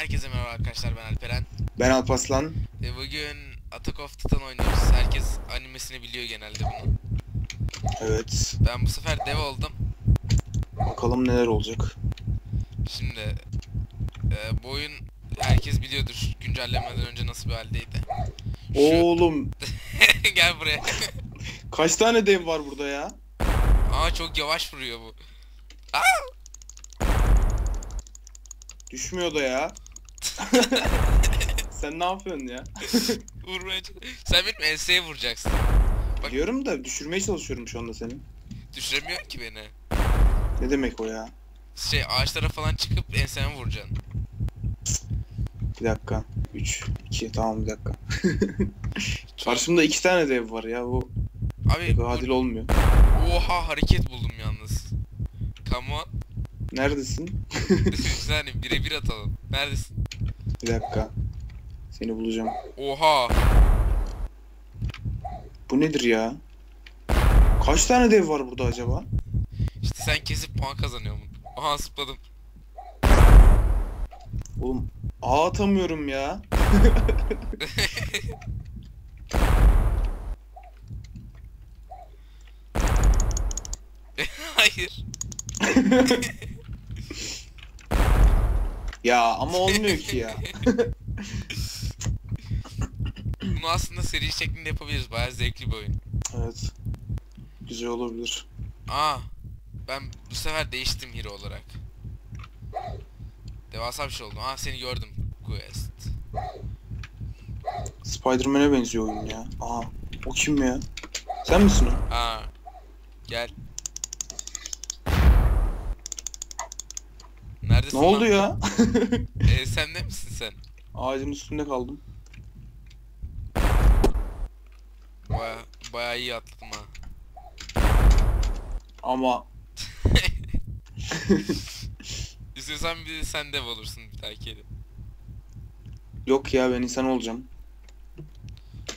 Herkese merhaba arkadaşlar ben Alperen. Ben Alpaslan. Ve bugün Attack of Titan oynuyoruz. Herkes animesini biliyor genelde bunu. Evet. Ben bu sefer dev oldum. Bakalım neler olacak. Şimdi e, bu oyun herkes biliyordur güncellemeden önce nasıl bir haldeydi. Şu- Oğlum Gel buraya. kaç tane dev var burada ya? Aa çok yavaş vuruyor bu. Düşmüyor da ya. Sen ne yapıyorsun ya? Vurmaya Sen benim enseye vuracaksın. Biliyorum da düşürmeye çalışıyorum şu anda seni. Düşüremiyorsun ki beni. Ne demek o ya? Şey ağaçlara falan çıkıp enseme vuracaksın. Bir dakika. 3, 2, tamam bir dakika. Karşımda iki tane dev var ya. Bu Abi bu- adil olmuyor. Oha hareket buldum yalnız. Come on. Neredesin? Bir saniye birebir atalım. Neredesin? Bir dakika. Seni bulacağım. Oha. Bu nedir ya? Kaç tane dev var burada acaba? İşte sen kesip puan kazanıyorsun. Aha zıpladım. Oğlum ağ atamıyorum ya. Hayır. Ya ama olmuyor ki ya. Bunu aslında seri şeklinde yapabiliriz. Bayağı zevkli bir oyun. Evet. Güzel olabilir. Aa. Ben bu sefer değiştim hero olarak. Devasa bir şey oldu. Aa seni gördüm. Quest. Spider-Man'e benziyor oyun ya. Aa, o kim ya? Sen misin o? Aa. Gel. Neredesin Ne oldu lan? ya? Ee, sen de misin sen? Ağacın üstünde kaldım. Baya, bayağı iyi atladım ha. Ama İstiyorsan bir de sen dev olursun bir dahaki yere. yok ya ben insan olacağım.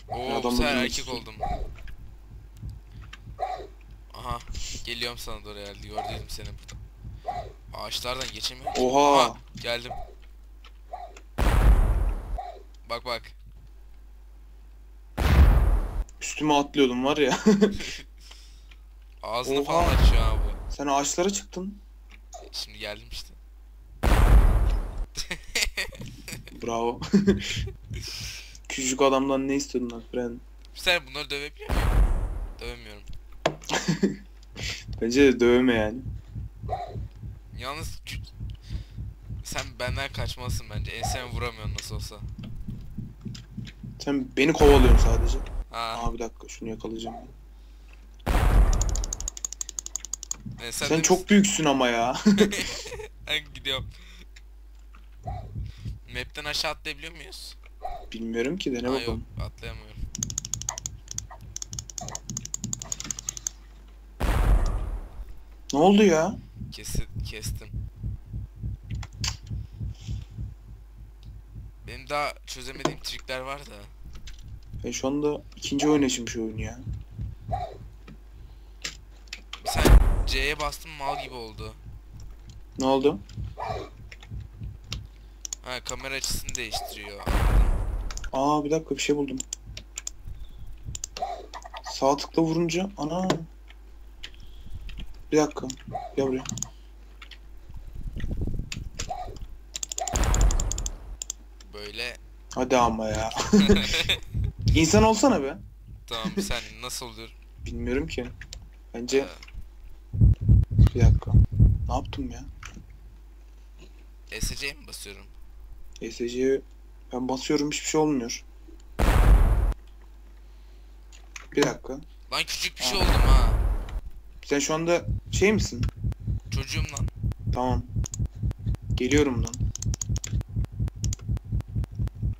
Oo bu Adam sefer öldürmek erkek oldum. Aha geliyorum sana doğru herhalde gördüm seni burada. Ağaçlardan geçemiyorum. Oha! Aha, geldim. Bak bak. Üstüme atlıyordum var ya. Ağzını Oha! falan açıyor ha bu. Sen ağaçlara çıktın. Şimdi geldim işte. Bravo. Küçük adamdan ne istiyordun lan Fren? Sen bunları dövebiliyor muyum? Dövemiyorum. Bence de dövme yani. Yalnız sen benden kaçmalısın bence. Enseme vuramıyorsun nasıl olsa. Sen beni kovalıyorsun sadece. Ha, Aa bir dakika şunu yakalayacağım. e, Sen, de çok büyüksün ama ya. Ben gidiyorum. Map'ten aşağı atlayabiliyor muyuz? Bilmiyorum ki dene Aa, yok bakalım. atlayamıyorum. Ne oldu ya? Kesi kestim. Benim daha çözemediğim trikler var da. Ben şu anda ikinci oynayışım şu oyunu ya. Sen C'ye bastın mal gibi oldu. Ne oldu? Ha kamera açısını değiştiriyor. Aa bir dakika bir şey buldum. Sağ tıkla vurunca ana. Bir dakika. Gel buraya. Böyle. Hadi ama ya. İnsan olsana be. tamam sen nasıl oluyor? Bilmiyorum ki. Bence Ee, bir dakika. Ne yaptım ya? SC'ye mi basıyorum? ESC'ye ben basıyorum hiçbir şey olmuyor. Bir dakika. Lan küçük bir Aa. şey oldum ha. Sen şu anda şey misin? Çocuğum lan. Tamam. Geliyorum lan.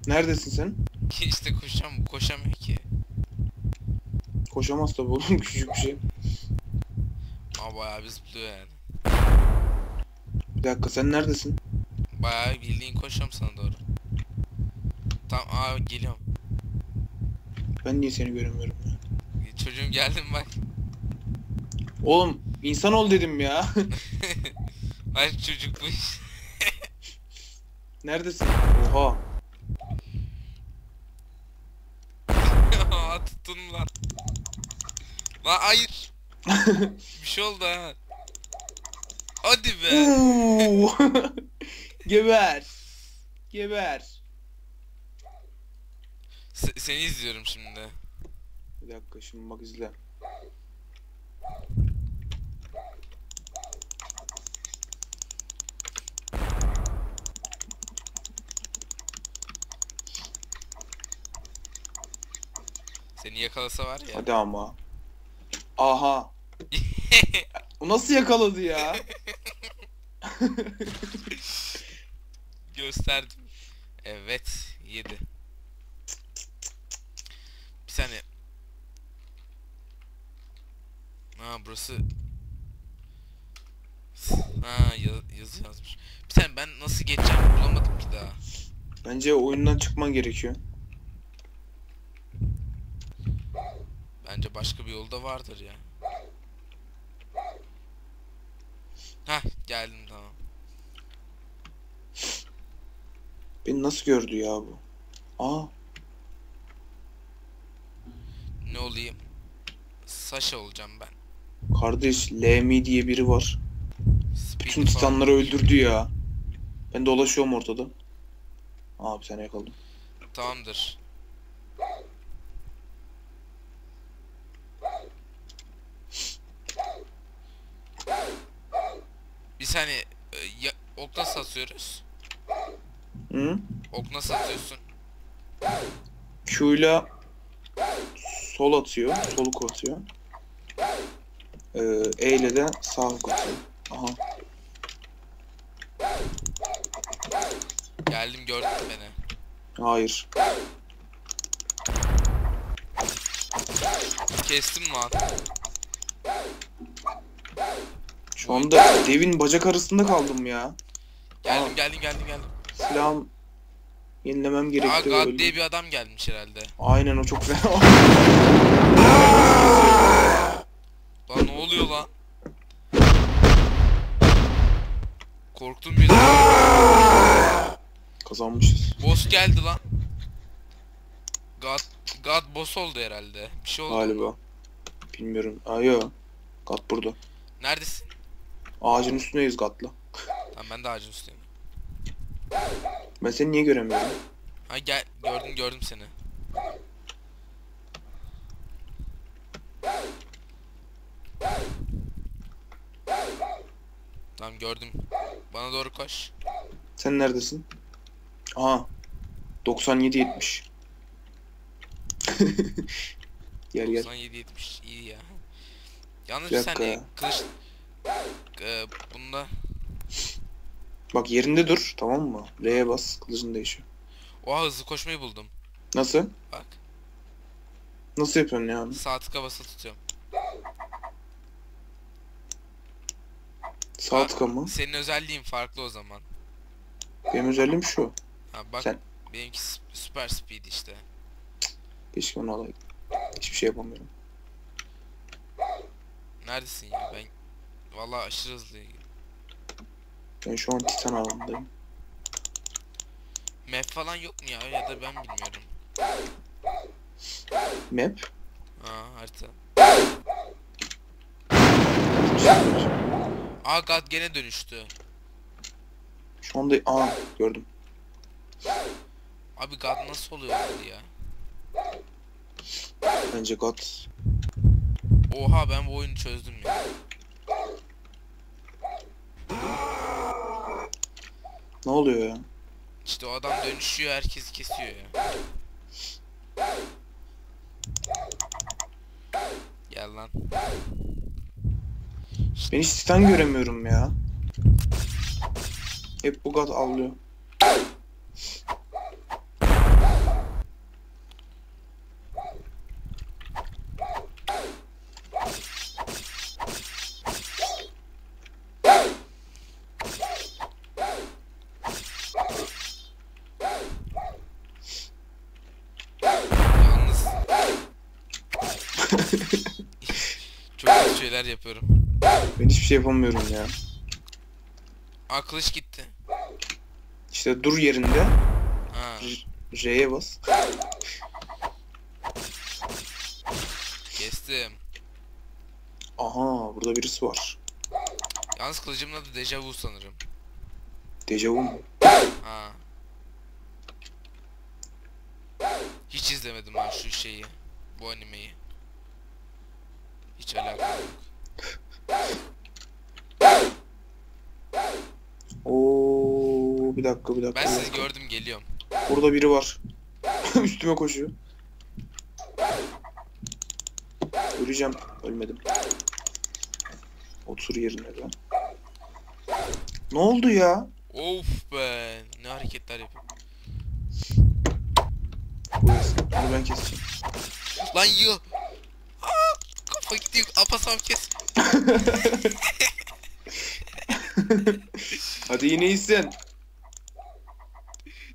Neredesin sen? işte koşam koşamıyor ki. Koşamaz tabii oğlum küçük bir şey. Ama bayağı bir zıplıyor yani. Bir dakika sen neredesin? Bayağı bildiğin koşuyorum sana doğru. Tamam aa geliyorum. Ben niye seni göremiyorum ya? Çocuğum geldim bak. Oğlum insan ol dedim ya. Ay çocukmuş. Neredesin? Oha. Aa, Tuttun lan. Lan hayır. Bir şey oldu ha. Hadi be. Oo. Geber. Geber. Se- seni izliyorum şimdi. Bir dakika şimdi bak izle. Seni yakalasa var ya. Hadi ama. Aha. O nasıl yakaladı ya? Gösterdim. Evet. Yedi. Bir saniye. Ha burası. Ha ya- yazı yazmış. Bir saniye ben nasıl geçeceğim bulamadım ki daha. Bence oyundan çıkman gerekiyor. Bence başka bir yolda vardır ya. Hah geldim tamam. Beni nasıl gördü ya bu? Aa. Ne olayım? Sasha olacağım ben. Kardeş LM diye biri var. Speed Bütün falan. titanları öldürdü ya. Ben dolaşıyorum ortada. Bir tane yakaladım. Tamamdır. Bir saniye e, ya, ok nasıl atıyoruz? Hı? Ok nasıl atıyorsun? Q'yla sol atıyor. Sol hook atıyor. Ee, E ile de sağ hook atıyor. Aha. Geldim gördün mü beni. Hayır. Kestim lan. Şu anda devin bacak arasında kaldım ya. Geldim Aa. geldim geldim geldim. Silahım yenilemem Aa gerekti. God öyle. diye bir adam gelmiş herhalde. Aynen o çok fena. Lan ne oluyor lan? Korktum bir Kazanmışız. Boss geldi lan. God, God boss oldu herhalde. Bir şey oldu. Galiba. Bilmiyorum. Aa yo. Gat burada. Neredesin? Ağacın üstündeyiz Gat'la. Lan ben de ağacın üstündeyim. Ben seni niye göremiyorum? Ha gel gördüm gördüm seni. Tamam gördüm. Bana doğru koş. Sen neredesin? Aha. 97 70. gel gel. 97 70 iyi ya. Yalnız Bir dakika. saniye kılıç Ee, bunda Bak yerinde dur tamam mı? L'ye bas kılıcın değişiyor. oha hızlı koşmayı buldum. Nasıl? Bak Nasıl yapıyorsun ya? sağ tıka basılı tutuyorum. Sağ tıka mı? Senin özelliğin farklı o zaman. Benim özelliğim şu. Ha bak Sen- benimki süper speed işte. Keşke onu alayım. Hiçbir şey yapamıyorum. Neredesin ya ben Vallahi aşırı hızlıyım. Ben şu an Titan alanındayım. Map falan yok mu ya ya da ben bilmiyorum. Map. Ha harita. Aa God gene dönüştü. Şu anda aa gördüm. Abi God nasıl oluyor ya? Bence Gat. Oha ben bu oyunu çözdüm ya. Ne oluyor ya? İşte o adam dönüşüyor herkesi kesiyor ya. Gel lan. Ben hiç Titan göremiyorum ya. Hep bu Gat avlıyor. Çok kötü şeyler yapıyorum. Ben hiçbir şey yapamıyorum ya. Aa kılıç gitti. İşte dur yerinde. Ha. J'ye bas. Kestim. Aha burada birisi var. Yalnız kılıcımın adı Dejavu sanırım. Dejavu mu? Ha. Hiç izlemedim ha şu şeyi. Bu animeyi. Hiç alakam yok. Oo bir dakika bir dakika. Ben bir sizi dakika. gördüm geliyorum. Burada biri var. Üstüme koşuyor. Öleceğim. Ölmedim. Otur yerine be. Ne oldu ya? Of be. Ne hareketler yapıyor. Bunu ben keseceğim. Lan yiyor. Kafa gidiyor. Apasam kes. Hadi yine iyisin.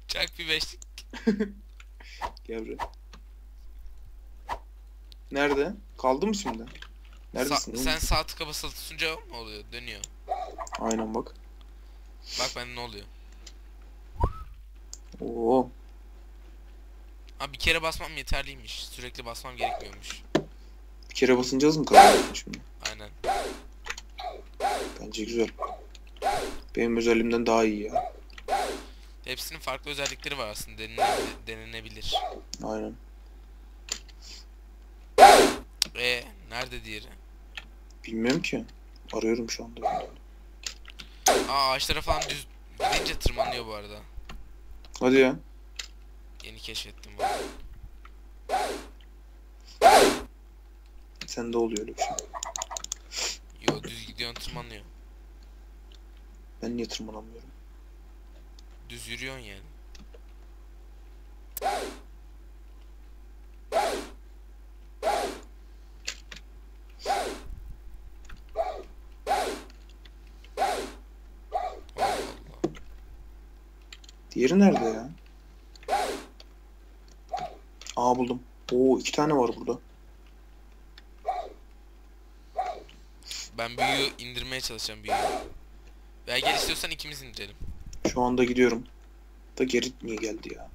Çak bir beşlik. Gel buraya. Nerede? Kaldı mı şimdi? Neredesin? Sa- oğlum? sen sağ tıka basılı tutunca mı oluyor? Dönüyor. Aynen bak. Bak bende ne oluyor? Oo. Ha bir kere basmam yeterliymiş. Sürekli basmam gerekmiyormuş. Kere basınca hız mı kazandın şimdi? Aynen. Bence güzel. Benim özelliğimden daha iyi ya. Hepsinin farklı özellikleri var aslında. Denenebilir. denenebilir. Aynen. E nerede diğeri? Bilmiyorum ki. Arıyorum şu anda. Aa ağaçlara falan düz gidince tırmanıyor bu arada. Hadi ya. Yeni keşfettim bu. Sende oluyor öyle bir şey. Yo düz gidiyorsun tırmanıyor. Ben niye tırmanamıyorum? Düz yürüyorsun yani. Diğeri nerede ya? Aa buldum. Oo iki tane var burada. Ben büyüğü indirmeye çalışacağım büyüğü. Veya gel istiyorsan ikimiz indirelim. Şu anda gidiyorum. Da geri niye geldi ya?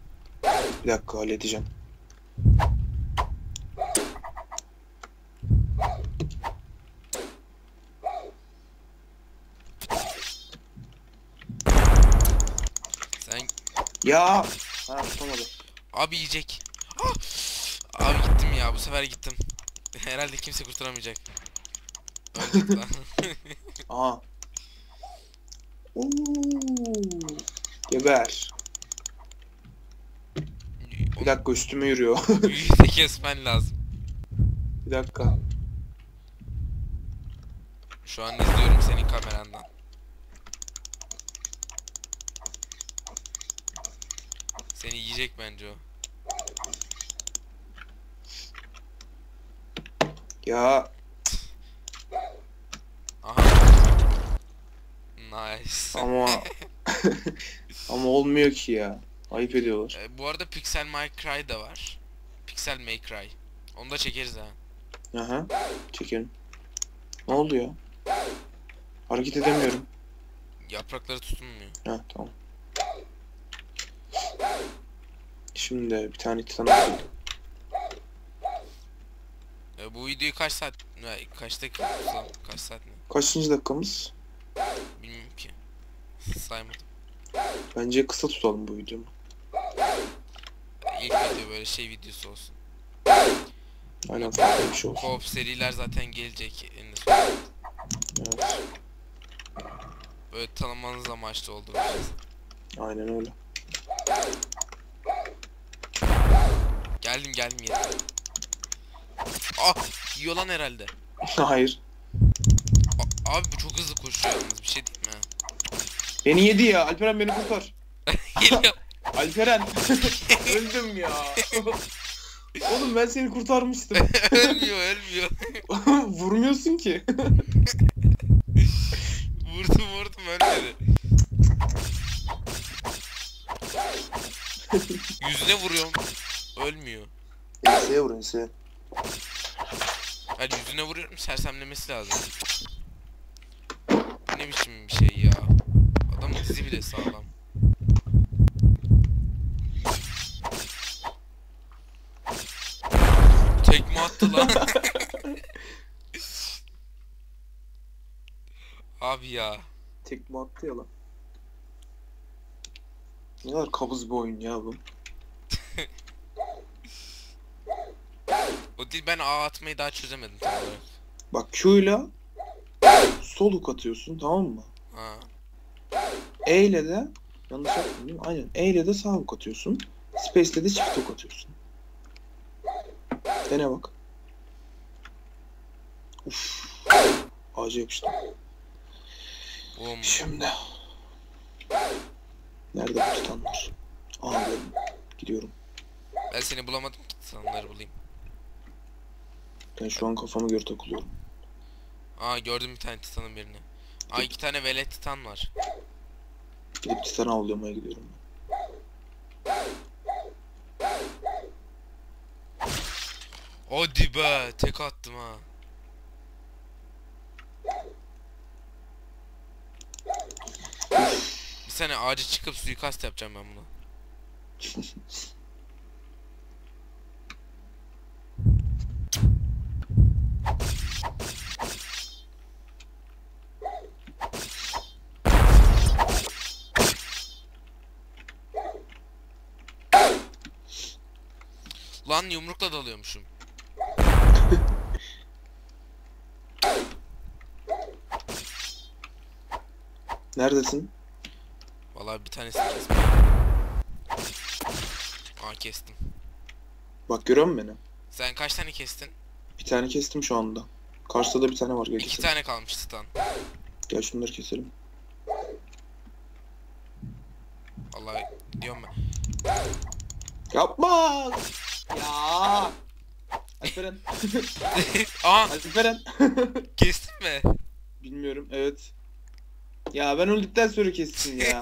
Bir dakika halledeceğim. Sen Ya! Ha tutamadı. abi yiyecek. Ah! Abi gittim ya bu sefer gittim. Herhalde kimse kurtaramayacak. Öldük lan. Aha. Oo. Geber. Bir dakika üstüme yürüyor. De kesmen lazım. bir dakika. Şu an izliyorum senin kamerandan. Seni yiyecek bence o. Ya Aha. Nice. ama ama olmuyor ki ya. Ayıp ediyorlar. E, bu arada Pixel My Cry da var. Pixel May Cry. Onu da çekeriz ha. Aha. Çekelim. Ne oldu ya? Hareket edemiyorum. Yaprakları tutunmuyor. Ha tamam. Şimdi bir tane titan aldım. E, bu videoyu kaç saat, e, kaç dakika? Kaç saat mi? Kaçıncı dakikamız? Saymadım. Bence kısa tutalım bu videomu. İlk video böyle şey videosu olsun. Aynen farklı bir şey olsun. Co-op seriler zaten gelecek eninde sonunda. Evet. Böyle tanımanız amaçlı oldu. Aynen öyle. Geldim geldim yeter. Ah yiyor lan herhalde. Hayır. A- abi bu çok hızlı koşuyor yalnız bir şey değil mi? Beni yedi ya. Alperen beni kurtar. Alperen. Öldüm ya. Oğlum ben seni kurtarmıştım. ölmüyor ölmüyor. Vurmuyorsun ki. Vurdum vurdum ölmedi. Yüzüne vuruyorum. Ölmüyor. Enseye vur enseye. Hayır yüzüne vuruyorum sersemlemesi lazım. Bu ne biçim bir şey ya izi bile sağlam. Tekme attı lan. Abi ya. Tekme attı ya lan. Ne kadar kabız bir oyun ya bu. o değil ben ağ atmayı daha çözemedim tam. Bak Q'yla soluk atıyorsun tamam mı? Ha. E ile de yanlış yaptım değil mi? Aynen. E ile de sağ hook atıyorsun. Space ile de çift hook atıyorsun. Dene bak. Uf. Ağaca yapıştım. Oğlum. Şimdi. Nerede bu titanlar? Aa. Gidiyorum. Ben seni bulamadım ki sanları bulayım. Ben şu an kafama göre takılıyorum. Aa gördüm bir tane titanın birini. Aa iki tane velet titan var. Gidip titan avlamaya gidiyorum. Hadi be tek attım ha. Bir sene ağaca çıkıp suikast yapacağım ben buna. Lan yumrukla dalıyormuşum. Neredesin? Vallahi bir tanesini kestim. Aa kestim. Bak görüyor musun beni? Sen kaç tane kestin? Bir tane kestim şu anda. Karşıda da bir tane var. Gel İki keselim. tane kalmış titan. Gel şunları keselim. Vallahi diyorum ben. Yapma! Ya! Alperen. Aa Alperen. kestin mi? Bilmiyorum. Evet. Ya ben öldükten sonra kessin ya.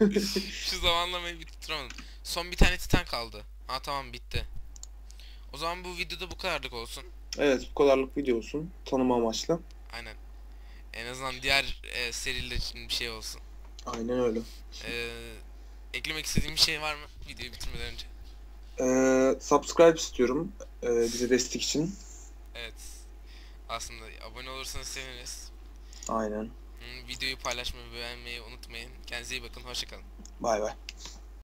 Şu zamanlamayı bir tutturamadım. Son bir tane titan kaldı. Aa tamam bitti. O zaman bu videoda bu kadarlık olsun. evet bu kadarlık video olsun. Tanıma amaçlı. Aynen. En azından diğer e, seriler için bir şey olsun. Aynen öyle. E, eklemek istediğim bir şey var mı videoyu bitirmeden önce? Ee, subscribe istiyorum. Ee, bize destek için. Evet. Aslında abone olursanız seviniriz. Aynen. Videoyu paylaşmayı, beğenmeyi unutmayın. Kendinize iyi bakın. Hoşçakalın. Bay bay.